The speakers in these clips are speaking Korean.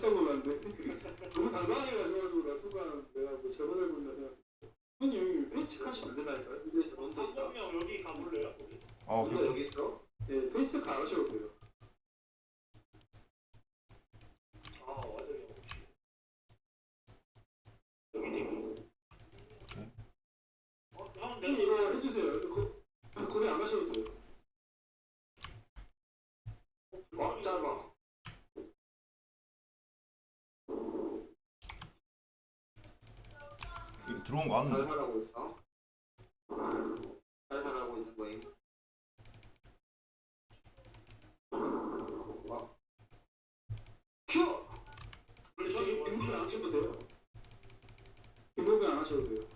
깜짝 놀랐는데 그러니까 너무 당당하게 가져가지고 나 순간 내가 뭐 재벌을 본다 생각 형님 페이스틱 하시면 안 된다니까요? 근데 언더 있다. 여기 가볼래요? 어, 언더 여기 있어? 네, 페이스틱 안 하셔도 돼요. 잘 많은데? 살아고 있어? 잘 살아고 있는 거임? 큐! 저기 이분이 안 하셔도 돼요. 이분이 안 하셔도 돼요.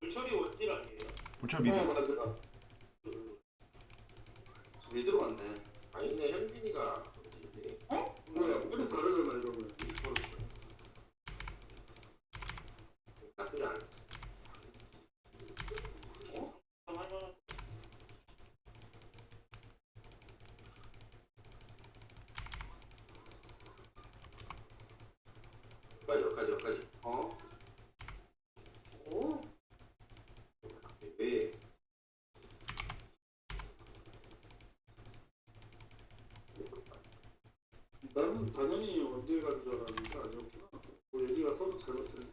불철이 원딜 아니에요? 불철 미드. 어, 나는 당연히 원딜 간줄 알았는데 아니었구나. 뭐 얘기가 서로 잘못했네.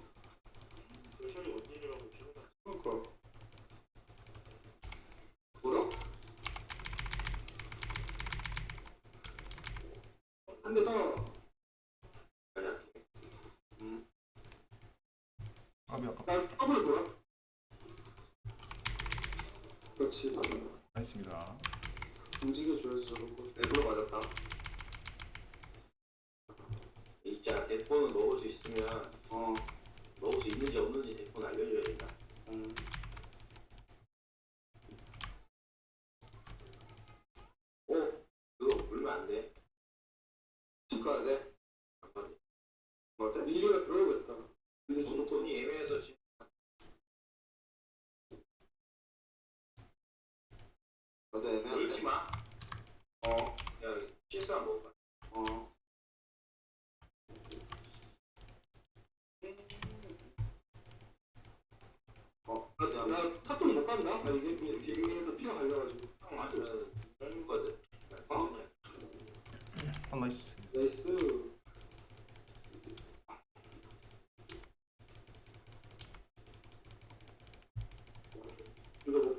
Yeah.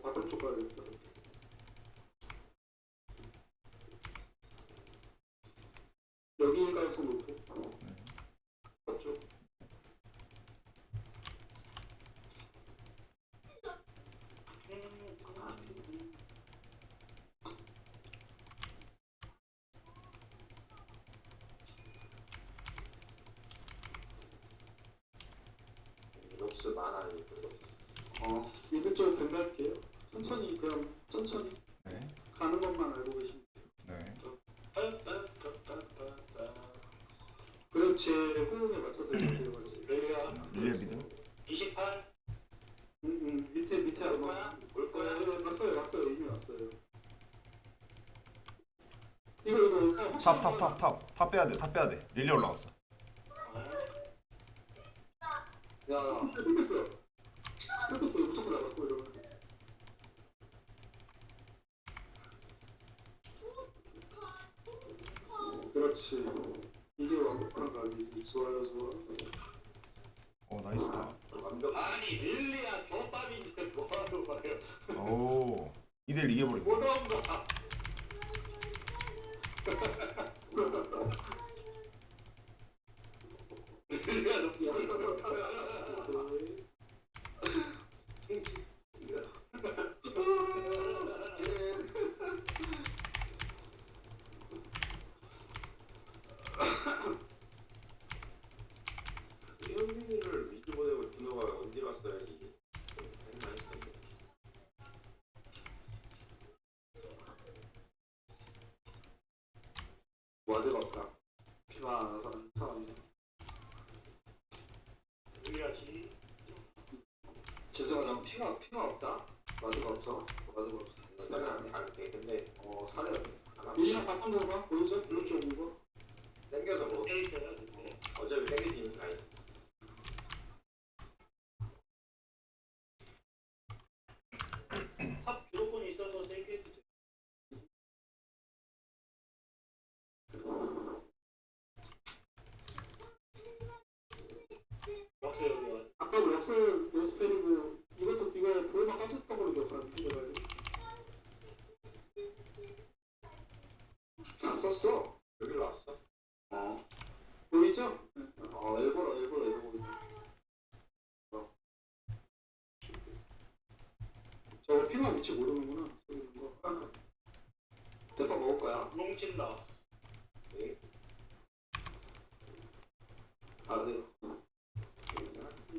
바깥 쪽 가야겠다. 여기일 가능성 높고. 탑 탑 탑 탑 탑 빼야 돼탑 빼야 돼 릴리 올라왔어 야, 야. 뺏겼어요. 뺏겼어요.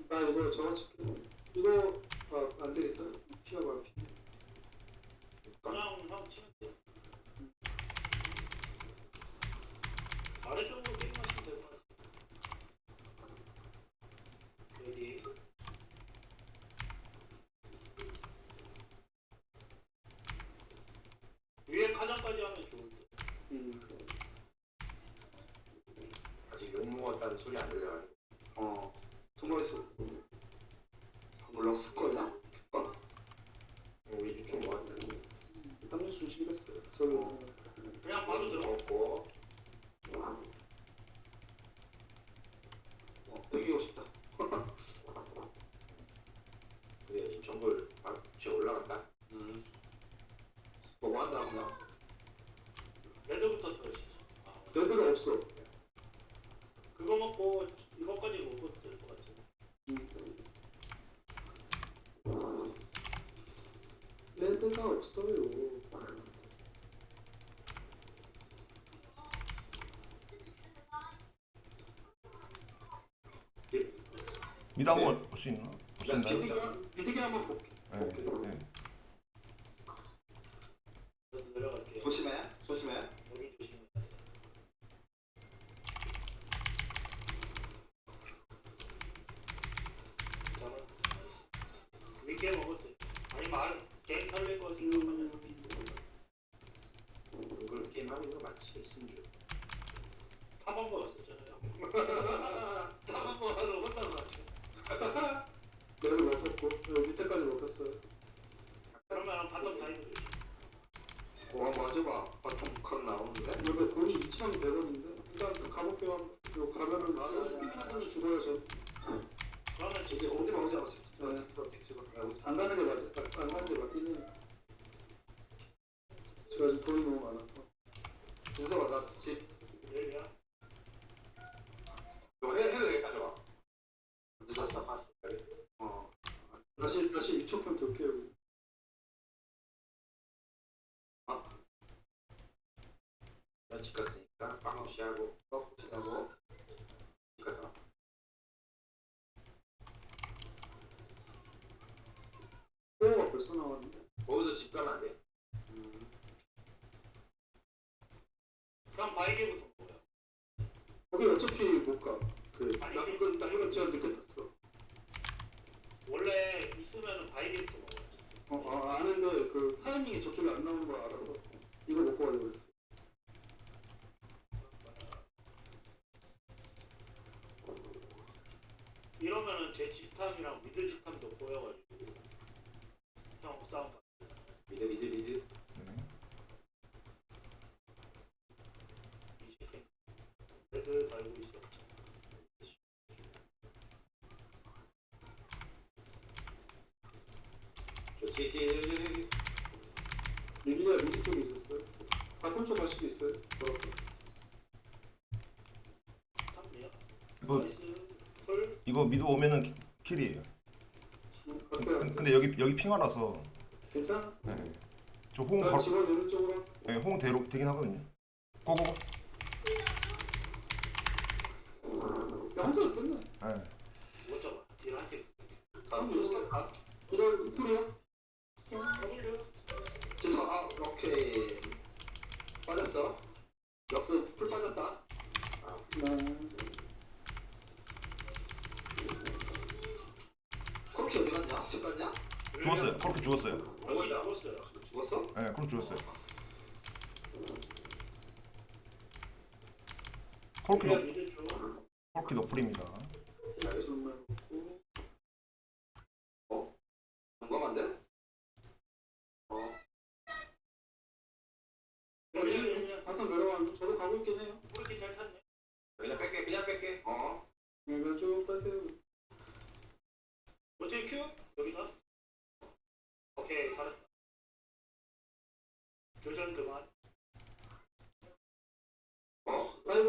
아, 이거 저거 이거 아, 안 되겠다. 피아봐. 상관없어요. 미담 네. 볼수 있나? 볼수 있나? 저 돈이 너무 많아서. 문서가 나 집. 여기야? 그, 그 타이밍이 저쪽에 안 나오는 걸 알아서 이걸 먹고 가려고 했어. 이러면은 제 집탐이랑 미들 집탐도 보여가지고 형 싸움 봐. 미드 미드 미드 네. 이 새끼. 그래도 달고 있어. 좋지 근데 여기 여기 핑화라서 됐어? 네. 저 호응 아, 바로 집안 오른쪽으로. 네, 호응 대로 되긴 하거든요. 고고고.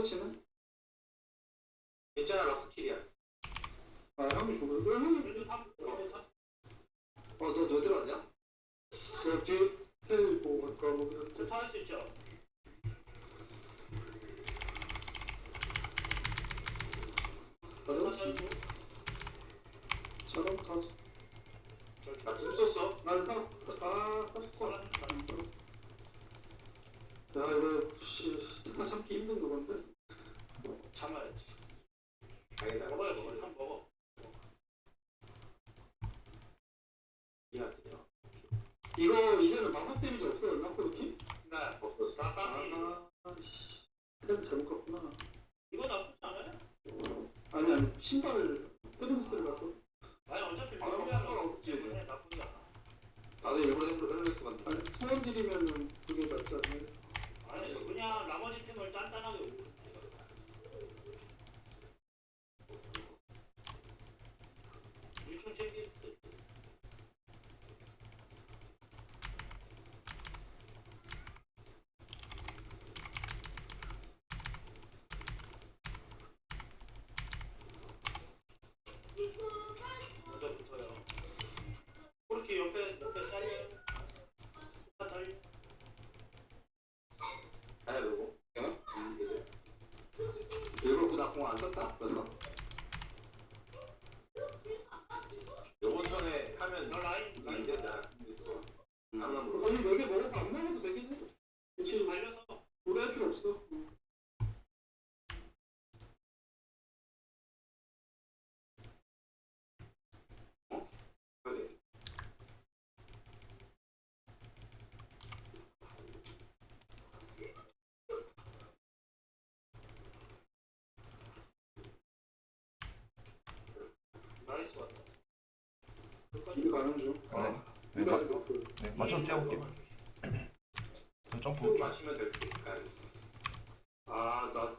세우치는? 괜찮아 락스킬이야. 아 형이 거탑 어, 너, 너 들어왔냐? 그 뒤에 텔 보고 갈까 뭐 그래. 저 타할 수 있죠? 가자. 타시고 저런 가서. 나궁 썼어. 난 사, 아, 사실 야, 이거, 씨, 스타 참기 힘든 거 건데? 이게 가는 중. 네. 네, 마, 이거 그네 맞춰서 뛰어볼게요. 저 점프 좀 좀. 마시면 될수 있을까? 아, 나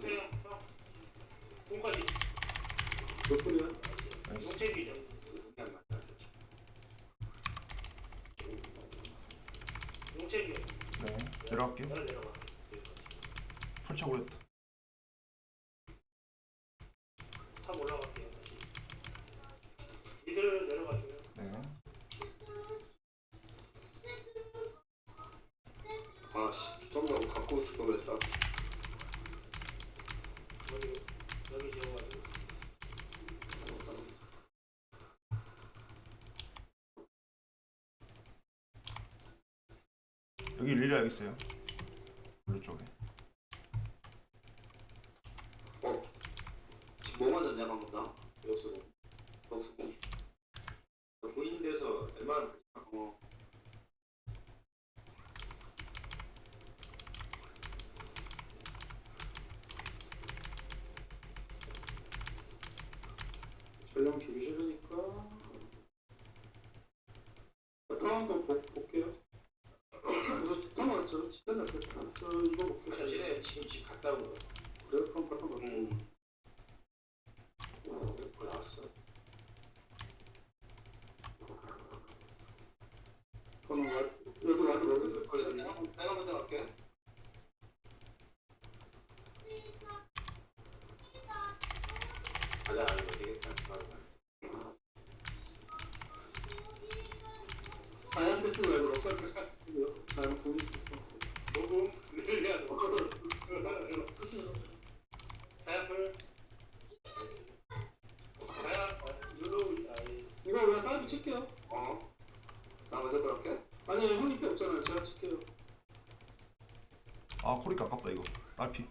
돼. 형, 형. 공까지 몇 분이야? 나이스. 맞아. 용책이요. 네, 내려갈게요. 내려가. 굴렸다. 탑 올라갈게요. 다시. 내려가줘요. 네. 아, 씨. 좀더 갖고 있을 걸 그랬다. 여기 여기 지어가지고. 여기 릴리아 여기 있어요. 블루 쪽에. 뭐 맞았냐, 방금 나? 여수 없어. 보이는 데서 웬만한 어. 전령 주기 싫으니까. 타 한번 보, 볼게요. 이거 타 맞죠? 진짜 낫겠다. 저 이거 볼게요. 자신의 지금 집 갔다 온 거. 그래? 그럼 잠깐 봐. 음. 왜 나왔어? 그럼 와- 여기 와도 모르겠어. 그래서 내가, 내가 먼저 갈게. 가자 안 해도 되겠다. 바로 가. 아얀데스 말고 럭사한테 살게요. 나는 돈이 있어. 녹음 누르. 아이. 이거 그냥 다이브 칠게요. 어. 나 먼저 들어갈게. 아니 형님 필요 없잖아요. 제가 칠게요. 아 코리카 아깝다 이거. 딸피.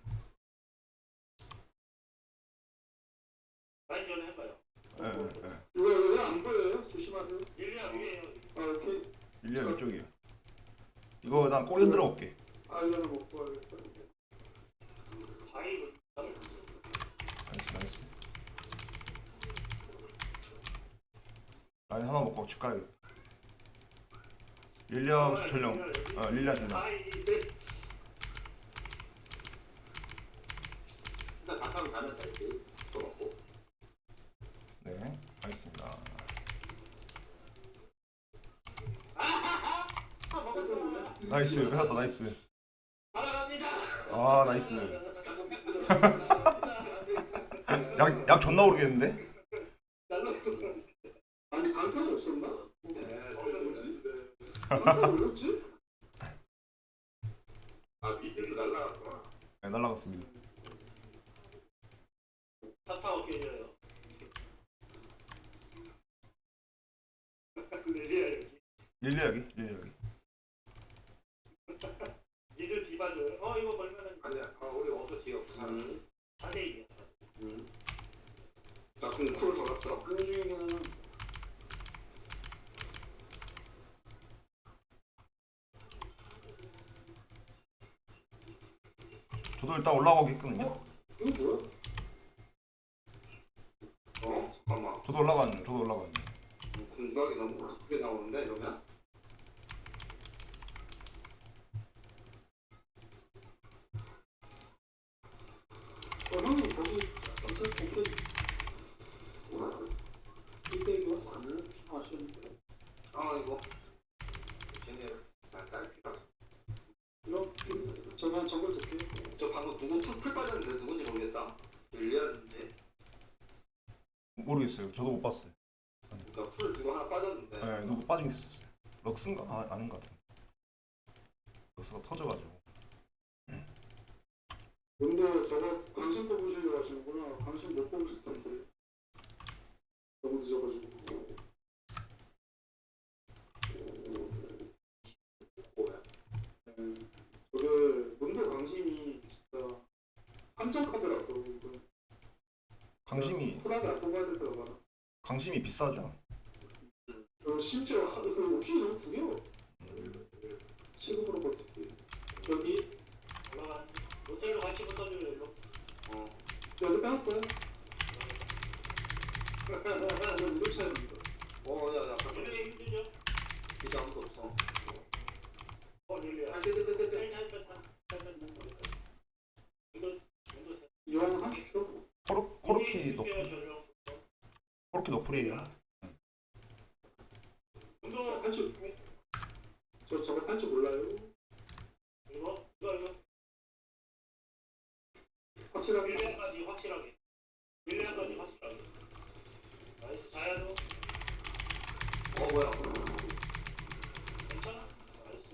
라인 전 해봐요. 예, 예, 예. 이거 왜 안 보여요? 조심하세요. 밀리야 위에요. 아 오케이. 릴리아 왼쪽이에요. 이거 난 꼬리 흔들어 볼게. 아 이거는 먹고 와야겠다. 자기 나이스 나이스. 라인 하나 먹고 집 가야겠다. 릴리아 전령. 아 릴리아 전령. 네, 알겠습니다. 나이스, 뺏었다, 나이스. 아, 나이스. 약, 약 존나 오르겠는데? 아니 강타는 없었나? 네, 뭐지? 강타 올렸지? 아 미들이 날라갔구나. 네, 날라갔습니다. 타타고 깨져요. 릴리아 여기. 릴리 여기, 릴리 여기. 니들 뒤봐줘요. 어 이거 걸면은 아니야. 아 우리 어서 뒤에 없어. 음. 4대 2야. 음. 나공 쿨을 돌았어. 그 중에는 저도 일단 올라가고 있거든요. 이거 뭐야? 어? 잠깐만. 저도 올라가는, 저도 올라가는. 공격이 너무 크게 나오는데 이러면? 어 형님 거기 어차피 오케이 이때 이거 안을 아시는데 아 이거 쟤네 날딸 필요 없어. 이거 저는 정글 듣게 저 방금 누구 풀, 풀 빠졌는데 누군지 모르겠다. 일리아인데. 모르겠어요. 저도 못 봤어요. 그러니까 풀 누구 하나 빠졌는데. 네, 누구 빠진 게 있었어요. 럭스인가? 아, 아닌 것 같은데. 럭스가 터져가지고. 근데 저거 강신 뽑으시려고 하시는구나 강신 못 뽑으실 텐데 너무 늦어가지고 뭐야? 음, 저게 문도 강심이 진짜 한정 카드라서 이거 강심이, 쿨하게 안 뽑아야 많아 강심이 비싸죠. 어, 심지어 하- 그 옵션이 너무 구겨 시급으로 버티기 여기 올라간. 호텔로 같이. 일로. 어. 여기 무료 차입니다 어, 야, 야, 잠깐만. 힘들죠? 이제 아무도 없어. 어 릴리아. 아, 네네네네. 잘 뺐다. 잘 뺐다. 이거 이거 용 30초 코르, 코르키 이게 노플, 전용. 코르키 노플이에요. 운동 할줄 저 저거 할 줄 몰라요 이거 이거 이거 확실하게 릴리아까지 확실하게. 릴리아까지 확실하게. 나이스 자야도 어, 뭐야. 괜찮아? 나이스.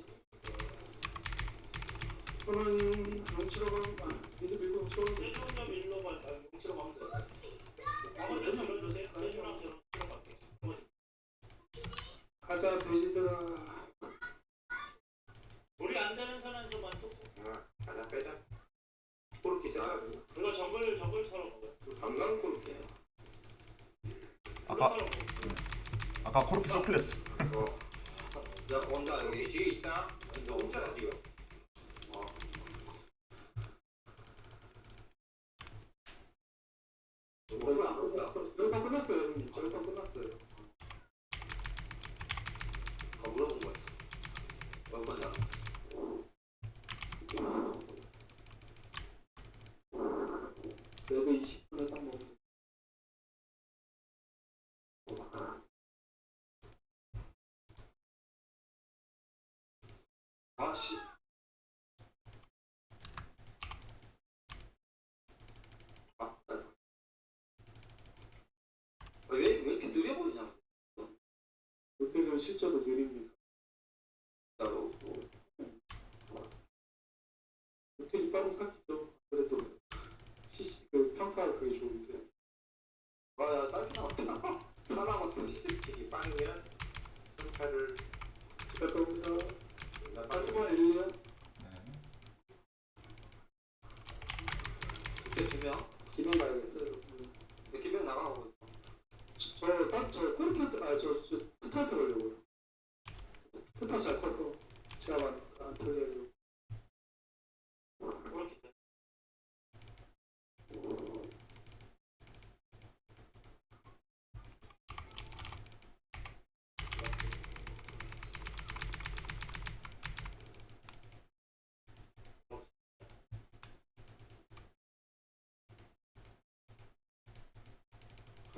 그러면 용치러 가면 아 미드 밀고 용치러 가면 세종점 일로만 아, 용치러 가면 돼. 나머지 들어주세요. 세종랑 저랑 치러 갈게. 가자 배시들아 우리 안 되는 선에서만 또 아 가자 빼자. 코르키 싸야 돼. 이거 정글 정글처럼 먹어요. 방광 코르키야. 아까, 정글처럼 먹어요. 아까 코르키 서클레스. 어. 야, 원다, 여기 여기. 뒤에 있다. 너 혼자야 지금. 어. 뭐야, 뭐야. 여기가 끝났어요 형님 저기가 끝났어요 더 물어본 거였어. 몇 번이야? 레벨 20분에 딱 먹으면 아, 씨. 아, 아. 아, 왜, 왜 이렇게 느려 보이냐, 롯데는 실제로 느립니다 진짜로. 롯데이 빠른 사기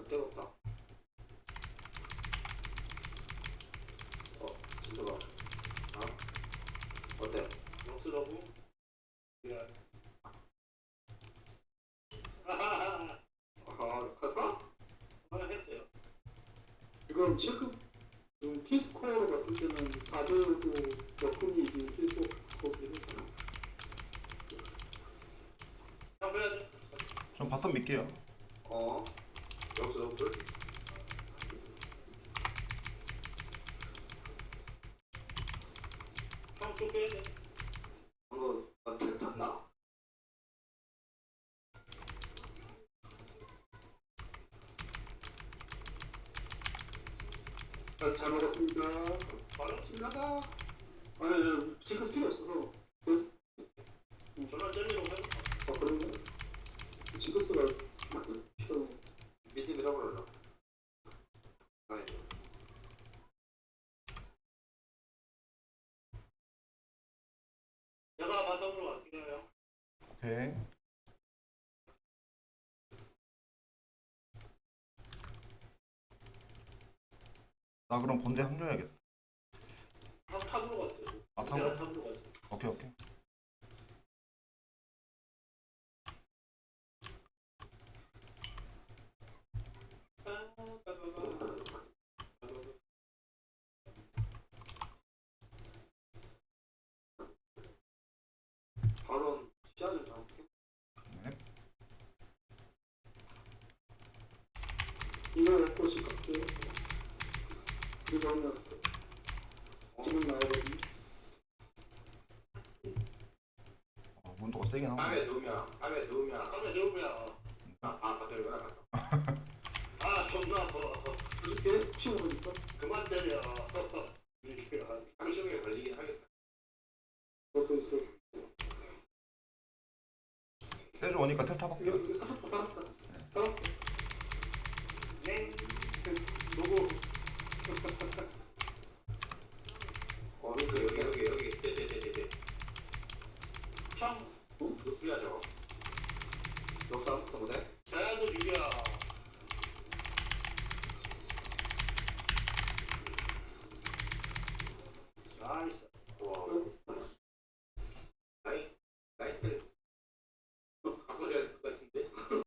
떼볼까? 어, 진짜 봐. 아, 어때? 영수라고? 미안. 하하하하. 아, 갔다? 아, 했어요. 지금 체크, 지금 키스코어로 봤을 때는 4대5로 몇분이 이긴 키스코어 비했어요. 형, 그래. 전 바텀 밀게요. 잘 먹었습니다. 아, 신나다. 아니, 지금 필요 없어서. 나 그럼 본대 합류해야겠다. 그저께 피고 보니까 그만 때려. 당신에게 걸리긴 하겠다. 그것도 있어. 세주 오니까 텔 타봐.